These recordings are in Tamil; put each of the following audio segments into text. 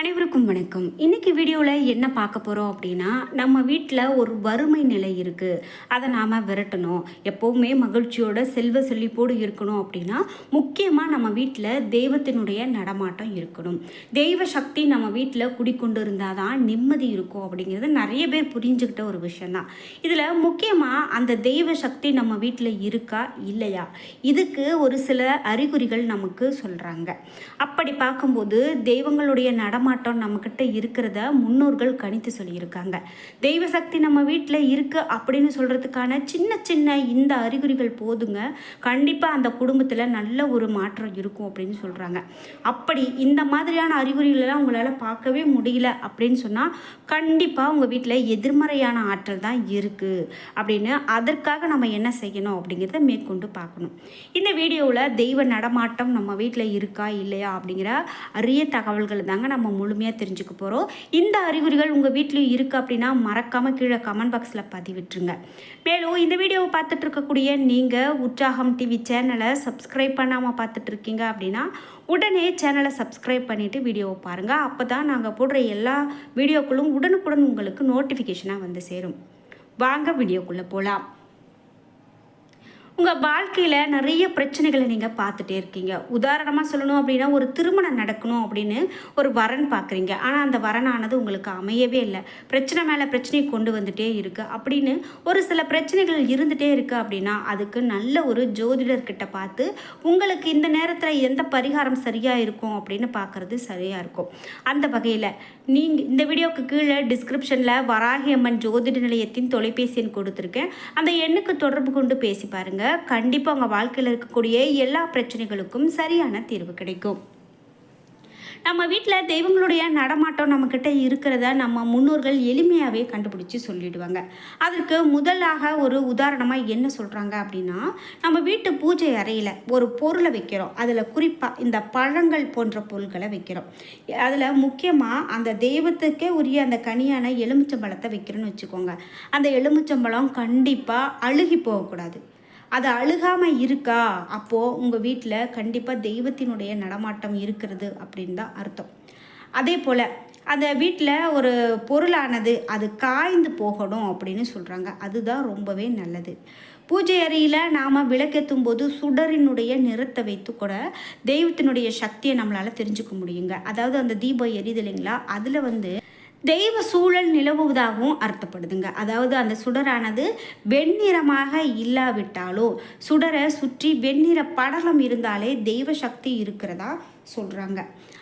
அனைவருக்கும் வணக்கம். இன்னைக்கு வீடியோவில் என்ன பார்க்க போகிறோம் அப்படின்னா நம்ம வீட்டில் ஒரு வறுமை நிலை இருக்குது அதை நாம் விரட்டணும். எப்போவுமே மகிழ்ச்சியோட செல்வ செழிப்போடு இருக்கணும் அப்படின்னா முக்கியமாக நம்ம வீட்டில் தெய்வத்தினுடைய நடமாட்டம் இருக்கணும். தெய்வ சக்தி நம்ம வீட்டில் குடிக்கொண்டு இருந்தால் தான் நிம்மதி இருக்கும் அப்படிங்கிறது நிறைய பேர் புரிஞ்சுக்கிட்ட ஒரு விஷயந்தான் இதில் முக்கியமாக அந்த தெய்வ சக்தி நம்ம வீட்டில் இருக்கா இல்லையா? இதுக்கு ஒரு சில அறிகுறிகள் நமக்கு சொல்கிறாங்க அப்படி பார்க்கும்போது தெய்வங்களுடைய நடமாட்டம் நம்மக்கிட்ட இருக்கிறத முன்னோர்கள் கணித்து சொல்லியிருக்காங்க. தெய்வ சக்தி நம்ம வீட்டில் இருக்குது அப்படின்னு சொல்கிறதுக்கான சின்ன சின்ன இந்த அறிகுறிகள் போதுங்க. கண்டிப்பாக அந்த குடும்பத்தில் நல்ல ஒரு மாற்றம் இருக்கும் அப்படின்னு சொல்கிறாங்க அப்படி இந்த மாதிரியான அறிகுறிகளெல்லாம் உங்களால் பார்க்கவே முடியல அப்படின்னு சொன்னால் கண்டிப்பாக உங்கள் வீட்டில் எதிர்மறையான ஆற்றல் தான் இருக்குது அப்படின்னு அதற்காக நம்ம என்ன செய்யணும் அப்படிங்கிறத மேற்கொண்டு பார்க்கணும். இந்த வீடியோவில் தெய்வ நடமாட்டம் நம்ம வீட்டில் இருக்கா இல்லையா அப்படிங்கிற அரிய தகவல்கள் தாங்க நம்ம முழுமையாக தெரிஞ்சுக்க போகிறோம் இந்த அறிகுறிகள் உங்கள் வீட்லேயும் இருக்குது அப்படின்னா மறக்காமல் கீழே கமெண்ட் பாக்ஸில் பதிவிட்டுருங்க. மேலும் இந்த வீடியோவை பார்த்துட்டு இருக்கக்கூடிய நீங்கள் உற்சாகம் டிவி சேனலை சப்ஸ்கிரைப் பண்ணாமல் பார்த்துட்டு இருக்கீங்க அப்படின்னா உடனே சேனலை சப்ஸ்கிரைப் பண்ணிவிட்டு வீடியோவை பாருங்கள் அப்போ தான் நாங்கள் போடுற எல்லா வீடியோக்களும் உடனுக்குடன் உங்களுக்கு நோட்டிஃபிகேஷனாக வந்து சேரும். வாங்க வீடியோக்குள்ளே போகலாம் உங்கள் வாழ்க்கையில் நிறைய பிரச்சனைகளை நீங்கள் பார்த்துட்டே இருக்கீங்க. உதாரணமாக சொல்லணும் அப்படின்னா ஒரு திருமணம் நடக்கணும் அப்படின்னு ஒரு வரன் பார்க்குறீங்க. ஆனால் அந்த வரனானது உங்களுக்கு அமையவே இல்லை. பிரச்சனை மேலே பிரச்சனையை கொண்டு வந்துட்டே இருக்குது அப்படின்னு ஒரு சில பிரச்சனைகள் இருந்துகிட்டே இருக்குது அப்படின்னா அதுக்கு நல்ல ஒரு ஜோதிடர்கிட்ட பார்த்து உங்களுக்கு இந்த நேரத்தில் எந்த பரிகாரம் சரியாக இருக்கும் அப்படின்னு பார்க்குறது சரியாக இருக்கும். அந்த வகையில் நீங்கள் இந்த வீடியோவுக்கு கீழே டிஸ்கிரிப்ஷனில் வராகி அம்மன் ஜோதிட நிலையத்தின் தொலைபேசி எண் கொடுத்துருக்கேன். அந்த எண்ணுக்கு தொடர்பு கொண்டு பேசி பாருங்கள் கண்டிப்பாக உங்கள் வாழ்க்கையில் இருக்கக்கூடிய எல்லா பிரச்சனைகளுக்கும் சரியான தீர்வு கிடைக்கும். நம்ம வீட்டில் தெய்வங்களுடைய நடமாட்டம் நம்மக்கிட்ட இருக்கிறத நம்ம முன்னோர்கள் எளிமையாகவே கண்டுபிடிச்சி சொல்லிடுவாங்க. அதற்கு முதலாக ஒரு உதாரணமாக என்ன சொல்கிறாங்க அப்படின்னா நம்ம வீட்டு பூஜை அறையில் ஒரு பொருளை வைக்கிறோம். அதில் குறிப்பாக இந்த பழங்கள் போன்ற பொருட்களை வைக்கிறோம். அதில் முக்கியமாக அந்த தெய்வத்துக்கே உரிய அந்த கனியான எலுமிச்சம்பழத்தை வைக்கிறோன்னு வச்சுக்கோங்க. அந்த எலுமிச்சம்பழம் கண்டிப்பாக அழுகி போகக்கூடாது. அது அழுகாமல் இருக்கா? அப்போது உங்கள் வீட்டில் கண்டிப்பாக தெய்வத்தினுடைய நடமாட்டம் இருக்கிறது அப்படின்னு தான் அர்த்தம். அதே போல் அந்த வீட்டில் ஒரு பொருளானது அது காய்ந்து போகணும் அப்படின்னு சொல்கிறாங்க அதுதான் ரொம்பவே நல்லது. பூஜை அறையில் நாம் விளக்கேற்றும் போது சுடரினுடைய நிறத்தை வைத்து கூட தெய்வத்தினுடைய சக்தியை நம்மளால் தெரிஞ்சுக்க முடியுங்க. அதாவது அந்த தீபம் எரியுது இல்லைங்களா? அதில் வந்து தெய்வ சூழல் நிலவுவதாகவும் அர்த்தப்படுதுங்க. அதாவது அந்த சுடரானது வெண்ணிறமாக இல்லாவிட்டாலோ சுடரை சுற்றி வெண்ணிற படலம் இருந்தாலே தெய்வ சக்தி இருக்கிறதா சொல்கிறாங்க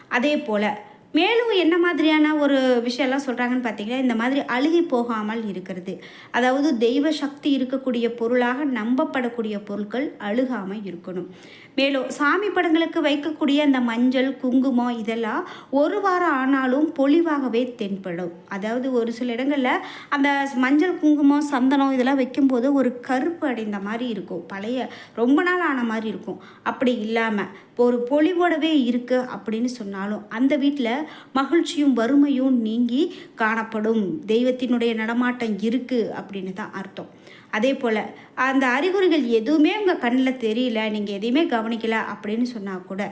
அதே போல் மேலும் என்ன மாதிரியான ஒரு விஷயம்லாம் சொல்கிறாங்கன்னு பார்த்தீங்கன்னா இந்த மாதிரி அழுகி போகாமல் இருக்கிறது. அதாவது தெய்வ சக்தி இருக்கக்கூடிய பொருளாக நம்பப்படக்கூடிய பொருட்கள் அழுகாமல் இருக்கணும். மேலும் சாமி படங்களுக்கு வைக்கக்கூடிய அந்த மஞ்சள் குங்குமம் இதெல்லாம் ஒரு வாரம் ஆனாலும் பொலிவாகவே தென்படும். அதாவது ஒரு சில இடங்களில் அந்த மஞ்சள் குங்குமம் சந்தனம் இதெல்லாம் வைக்கும்போது ஒரு கருப்பு அடைந்த மாதிரி இருக்கும். பழைய ரொம்ப நாள் ஆன மாதிரி இருக்கும். அப்படி இல்லாமல் ஒரு பொலிவோடவே இருக்குது அப்படின்னு சொன்னாலும் அந்த வீட்டில் மகிழ்ச்சியும் வறுமையும் நீங்கி காணப்படும். தெய்வத்தினுடைய நடமாட்டம் இருக்குது அப்படின்னு தான் அர்த்தம். அதே போல் அந்த அறிகுறிகள் எதுவுமே உங்கள் கண்ணில் தெரியல நீங்கள் எதையுமே கவனிக்கல அப்படின்னு சொன்னால் கூட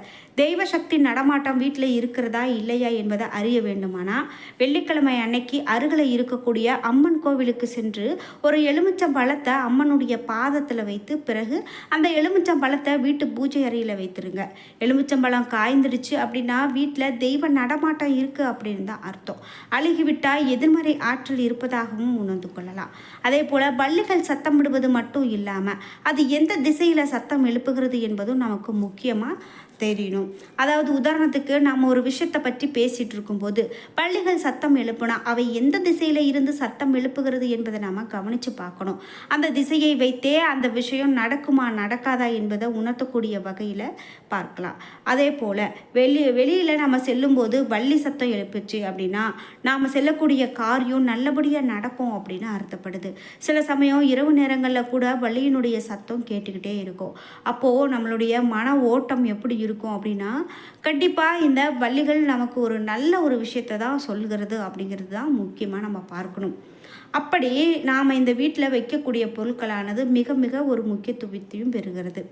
தெய்வ சக்தி நடமாட்டம் வீட்டில் இருக்கிறதா இல்லையா என்பதை அறிய வேண்டுமானால் வெள்ளிக்கிழமை அன்னைக்கு அருகில் இருக்கக்கூடிய அம்மன் கோவிலுக்கு சென்று ஒரு எலுமிச்சம் பழத்தை அம்மனுடைய பாதத்தில் வைத்து பிறகு அந்த எலுமிச்சம் பழத்தை வீட்டு பூஜை அறையில் வைத்துருங்க. எலுமிச்சம்பழம் காய்ந்துடுச்சு அப்படின்னா வீட்டில் தெய்வ நடமாட்டம் இருக்குது அப்படின்னு தான் அர்த்தம். அழுகிவிட்டால் எதிர்மறை ஆற்றல் இருப்பதாகவும் உணர்ந்து கொள்ளலாம். அதே போல் பள்ளிகள் சத்தமிடுவது மட்டும் இல்லாமல் அது எந்த திசையில் சத்தம் எழுப்புகிறது என்பதும் நமக்கு முக்கியமாக தெரியணும். அதாவது உதாரணத்துக்கு நாம் ஒரு விஷயத்தை பற்றி பேசிகிட்டு இருக்கும்போது பள்ளிகள் சத்தம் எழுப்புனா அவை எந்த திசையில் இருந்து சத்தம் எழுப்புகிறது என்பதை நாம் கவனித்து பார்க்கணும். அந்த திசையை வைத்தே அந்த விஷயம் நடக்குமா நடக்காதா என்பதை உணர்த்தக்கூடிய வகையில் பார்க்கலாம். அதே போல் வெளி வெளியில் நம்ம செல்லும்போது வள்ளி சத்தம் எழுப்புச்சு அப்படின்னா நாம் செல்லக்கூடிய காரியம் நல்லபடியாக நடக்கும் அப்படின்னு அர்த்தப்படுது. சில சமயம் இரவு நேரங்களில் கூட வள்ளியினுடைய சத்தம் கேட்டுக்கிட்டே இருக்கும். அப்போது நம்மளுடைய மன ஓட்டம் எப்படி இருக்கும் அப்படின்னா கண்டிப்பாக இந்த வள்ளிகள் நமக்கு ஒரு நல்ல ஒரு விஷயத்தை தான் சொல்கிறது அப்படிங்கிறது தான் முக்கியமாக நம்ம பார்க்கணும். அப்படி நாம் இந்த வீட்டில் வைக்கக்கூடிய பொருட்களானது மிக மிக ஒரு முக்கியத்துவத்தையும் பெறுகிறது.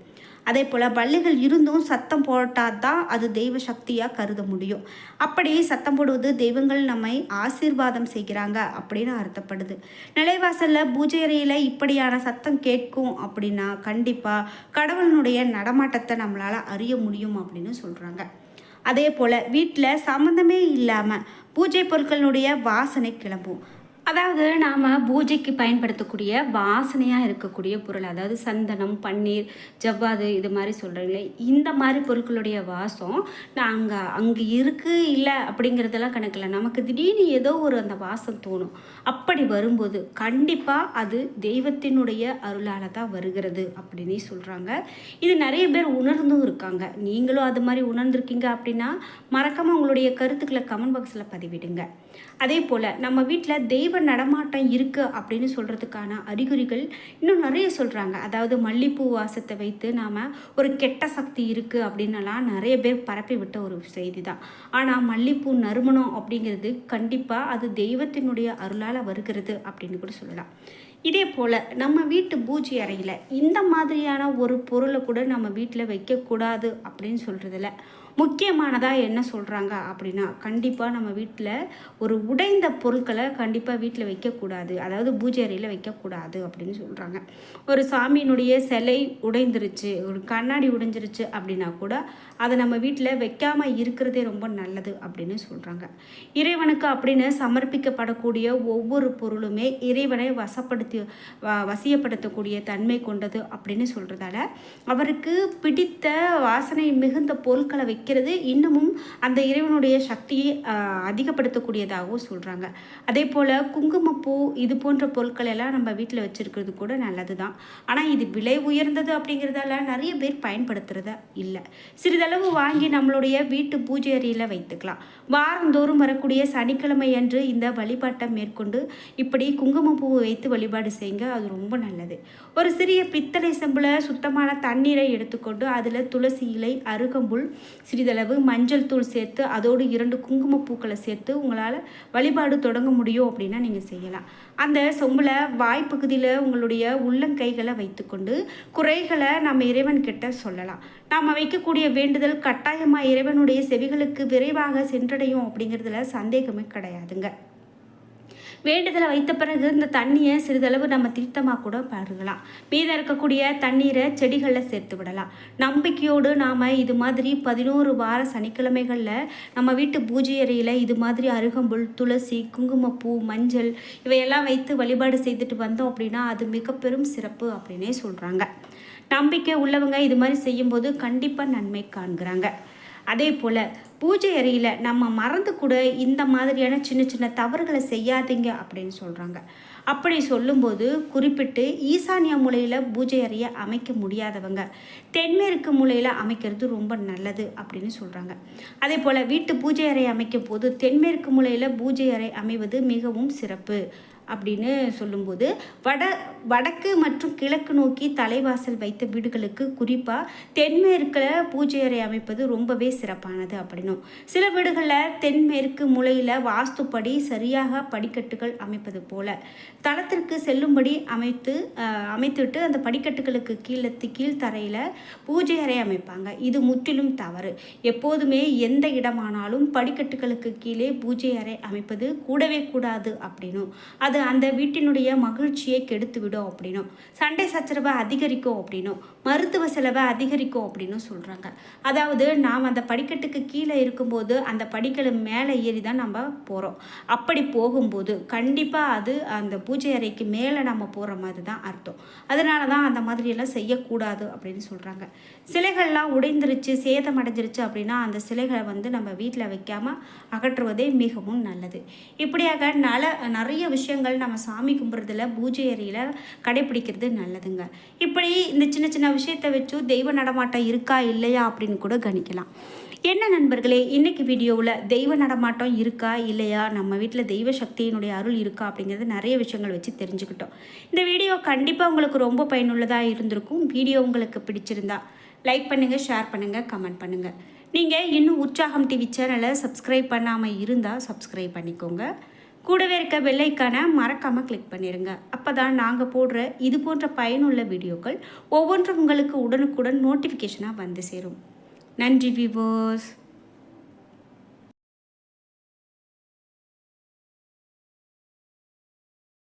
அதே போல் பல்லிகள் இருந்தும் சத்தம் போட்டால் தான் அது தெய்வ சக்தியாக கருத முடியும். அப்படி சத்தம் போடுவது தெய்வங்கள் நம்மை ஆசீர்வாதம் செய்கிறாங்க அப்படின்னு அர்த்தப்படுது. நிலைவாசலில் பூஜை அறையில் இப்படியான சத்தம் கேட்கும் அப்படின்னா கண்டிப்பாக கடவுளினுடைய நடமாட்டத்தை நம்மளால் அறிய முடியும் அப்படின்னு சொல்கிறாங்க அதே போல் வீட்டில் சம்மந்தமே இல்லாமல் பூஜை பொருட்களினுடைய வாசனை கிளம்பும். அதாவது நாம் பூஜைக்கு பயன்படுத்தக்கூடிய வாசனையாக இருக்கக்கூடிய பொருள் அதாவது சந்தனம் பன்னீர் ஜவ்வாது இது மாதிரி சொல்கிறீங்களே இந்த மாதிரி பொருட்களுடைய வாசம் நாங்கள் அங்கே இருக்குது இல்லை அப்படிங்கிறதெல்லாம் கணக்கில் நமக்கு திடீர்னு ஏதோ ஒரு அந்த வாசம் தோணும். அப்படி வரும்போது கண்டிப்பாக அது தெய்வத்தினுடைய அருளால் தான் வருகிறது அப்படின்னு சொல்கிறாங்க இது நிறைய பேர் உணர்ந்தும் இருக்காங்க. நீங்களும் அது மாதிரி உணர்ந்திருக்கீங்க அப்படின்னா மறக்காமல் உங்களுடைய கருத்துக்களை கமெண்ட் பாக்ஸில் பதிவிடுங்க. அதே போல் நம்ம வீட்டில் தெய்வ நடமாட்டம் இருக்குது அப்படின்னு சொல்கிறதுக்கான அறிகுறிகள் இன்னும் நிறைய சொல்கிறாங்க அதாவது மல்லிப்பூ வாசத்தை வைத்து நாம் ஒரு கெட்ட சக்தி இருக்குது அப்படின்னலாம் நிறைய பேர் பரப்பி விட்ட ஒரு செய்தி தான் ஆனால் மல்லிப்பூ நறுமணம் அப்படிங்கிறது கண்டிப்பாக அது தெய்வத்தினுடைய அருளால் வருகிறது அப்படின்னு கூட சொல்லலாம். இதே போல் நம்ம வீட்டு பூஜை அறையில் இந்த மாதிரியான ஒரு பொருளை கூட நம்ம வீட்டில் வைக்கக்கூடாது அப்படின்னு சொல்கிறதில்ல முக்கியமானதாக என்ன சொல்கிறாங்க அப்படின்னா கண்டிப்பாக நம்ம வீட்டில் ஒரு உடைந்த பொருட்களை கண்டிப்பாக வீட்டில் வைக்கக்கூடாது. அதாவது பூஜை அறையில் வைக்கக்கூடாது அப்படின்னு சொல்கிறாங்க ஒரு சாமியினுடைய சிலை உடைந்துருச்சு ஒரு கண்ணாடி உடைஞ்சிருச்சு அப்படின்னா கூட அதை நம்ம வீட்டில் வைக்காமல் இருக்கிறதே ரொம்ப நல்லது அப்படின்னு சொல்கிறாங்க இறைவனுக்கு அப்படின்னு சமர்ப்பிக்கப்படக்கூடிய ஒவ்வொரு பொருளுமே இறைவனை வசப்படுத்தி வ- வசியப்படுத்தக்கூடிய தன்மை கொண்டது அப்படின்னு சொல்கிறதால அவருக்கு பிடித்த வாசனை மிகுந்த பொருட்களை வைக்கிறது இன்னமும் அந்த இறைவனுடைய சக்தியை அதிகப்படுத்தக்கூடியதாகவும் சொல்கிறாங்க அதே போல் குங்குமப்பூ இது போன்ற பொருட்கள் எல்லாம் நம்ம வீட்டில் வச்சுருக்கிறது கூட நல்லது தான் ஆனால் இது விலை உயர்ந்தது அப்படிங்கிறதால நிறைய பேர் பயன்படுத்துகிறத இல்லை. சிறிதளவு வாங்கி நம்மளுடைய வீட்டு பூஜை அறையில் வைத்துக்கலாம். வாரந்தோறும் வரக்கூடிய சனிக்கிழமை அன்று இந்த வழிபாட்டை மேற்கொண்டு இப்படி குங்குமப்பூவை வைத்து வழிபாடு செய்யுங்க. அது ரொம்ப நல்லது. ஒரு சிறிய பித்தளை செம்பில் சுத்தமான தண்ணீரை எடுத்துக்கொண்டு அதில் துளசி இலை அருகம்புல் சிறிதளவு மஞ்சள் தூள் சேர்த்து அதோடு இரண்டு குங்குமப்பூக்களை சேர்த்து உங்களால் வழிபாடு தொடங்க முடியும் அப்படின்னா நீங்கள் செய்யலாம். அந்த சொம்பில் வாய்ப்பகுதியில் உங்களுடைய உள்ளங்கைகளை வைத்துக்கொண்டு குறைகளை நம்ம இறைவன்கிட்ட சொல்லலாம். நாம் வைக்கக்கூடிய வேண்டுதல் கட்டாயமாக இறைவனுடைய செவிகளுக்கு விரைவாக சென்றடையும் அப்படிங்கிறதுல சந்தேகமே கிடையாதுங்க. வேண்டுதலை வைத்த பிறகு இந்த தண்ணியை சிறிதளவு நம்ம தீர்த்தமாக கூட பருகலாம். மீதம் இருக்கக்கூடிய தண்ணீரை செடிகளில் சேர்த்து விடலாம். நம்பிக்கையோடு நாம் இது மாதிரி பதினோரு வார சனிக்கிழமைகளில் நம்ம வீட்டு பூஜை அறையில் இது மாதிரி அருகம்புல் துளசி குங்குமப்பூ மஞ்சள் இவையெல்லாம் வைத்து வழிபாடு செய்துட்டு வந்தோம் அப்படின்னா அது மிக பெரும் சிறப்பு அப்படின்னே சொல்கிறாங்க நம்பிக்கை உள்ளவங்க இது மாதிரி செய்யும்போது கண்டிப்பாக நன்மை காண்கிறாங்க. அதே போல் பூஜை அறையில் நம்ம மறந்து கூட இந்த மாதிரியான சின்ன சின்ன தவறுகளை செய்யாதீங்க அப்படின்னு சொல்கிறாங்க அப்படி சொல்லும்போது குறிப்பிட்டு ஈசானிய மூலையில் பூஜை அறையை அமைக்க முடியாதவங்க தென்மேற்கு மூலையில் அமைக்கிறது ரொம்ப நல்லது அப்படின்னு சொல்கிறாங்க அதே போல் வீட்டு பூஜை அறை அமைக்கும் போது தென்மேற்கு மூலையில் பூஜை அறை அமைவது மிகவும் சிறப்பு. அப்படின்னு சொல்லும்போது வட வடக்கு மற்றும் கிழக்கு நோக்கி தலைவாசல் வைத்த வீடுகளுக்கு குறிப்பாக தென்மேற்கில் பூஜை அறை அமைப்பது ரொம்பவே சிறப்பானது அப்படின்னும். சில வீடுகளில் தென்மேற்கு மூலையில் வாஸ்துப்படி சரியாக படிக்கட்டுகள் அமைப்பது போல. தளத்திற்கு செல்லும்படி அமைத்து அமைத்துவிட்டு அந்த படிக்கட்டுகளுக்கு கீழே கீழ்த்தரையில் பூஜை அறை அமைப்பாங்க. இது முற்றிலும் தவறு. எப்போதுமே எந்த இடமானாலும் படிக்கட்டுகளுக்கு கீழே பூஜை அறை அமைப்பது கூடவே கூடாது அப்படின்னும். அது அந்த வீட்டினுடைய மகிழ்ச்சியை கெடுத்துவிடும் அப்படின்னும். சண்டை சச்சரவை அதிகரிக்கும் அப்படின்னும். மருத்துவ செலவை அதிகரிக்கும் அப்படின்னு சொல்கிறாங்க அதாவது நாம் அந்த படிக்கட்டுக்கு கீழே இருக்கும்போது அந்த படிக்கலை மேலே ஏறி தான் நம்ம போகிறோம் அப்படி போகும்போது கண்டிப்பாக அது அந்த பூஜை அறைக்கு மேலே நம்ம போகிற மாதிரி தான் அர்த்தம். அதனால தான் அந்த மாதிரியெல்லாம் செய்யக்கூடாது அப்படின்னு சொல்கிறாங்க சிலைகள்லாம் உடைந்துருச்சு சேதம் அடைஞ்சிருச்சு அப்படின்னா அந்த சிலைகளை வந்து நம்ம வீட்டில் வைக்காமல் அகற்றுவதே மிகவும் நல்லது. இப்படியாக நல நிறைய விஷயங்கள் நம்ம சாமி கும்பிட்றதுல பூஜை அறையில் கடைபிடிக்கிறது நல்லதுங்க. இப்படி இந்த சின்ன சின்ன விஷயத்தை வச்சு தெய்வ நடமாட்டம் இருக்கா இல்லையா அப்படின்னு கூட கணிக்கலாம். என்ன நண்பர்களே இன்னைக்கு வீடியோவில் தெய்வ நடமாட்டம் இருக்கா இல்லையா நம்ம வீட்டில் தெய்வ சக்தியினுடைய அருள் இருக்கா அப்படிங்கிறது நிறைய விஷயங்கள் வச்சு தெரிஞ்சுக்கிட்டோம். இந்த வீடியோ கண்டிப்பாக உங்களுக்கு ரொம்ப பயனுள்ளதாக இருந்திருக்கும். வீடியோ உங்களுக்கு பிடிச்சிருந்தா லைக் பண்ணுங்கள் ஷேர் பண்ணுங்கள் கமெண்ட் பண்ணுங்கள் நீங்கள் இன்னும் உற்சாகம் டிவி சேனலை சப்ஸ்கிரைப் பண்ணாமல் இருந்தால் சப்ஸ்கிரைப் பண்ணிக்கோங்க. கூடவே இருக்க வெள்ளைக்கான மறக்காமல் கிளிக் பண்ணிடுங்க அப்போ தான் நாங்கள் போடுற இது போன்ற பயனுள்ள வீடியோக்கள் ஒவ்வொன்றும் உங்களுக்கு உடனுக்குடன் நோட்டிஃபிகேஷனாக வந்து சேரும். நன்றி விவோஸ்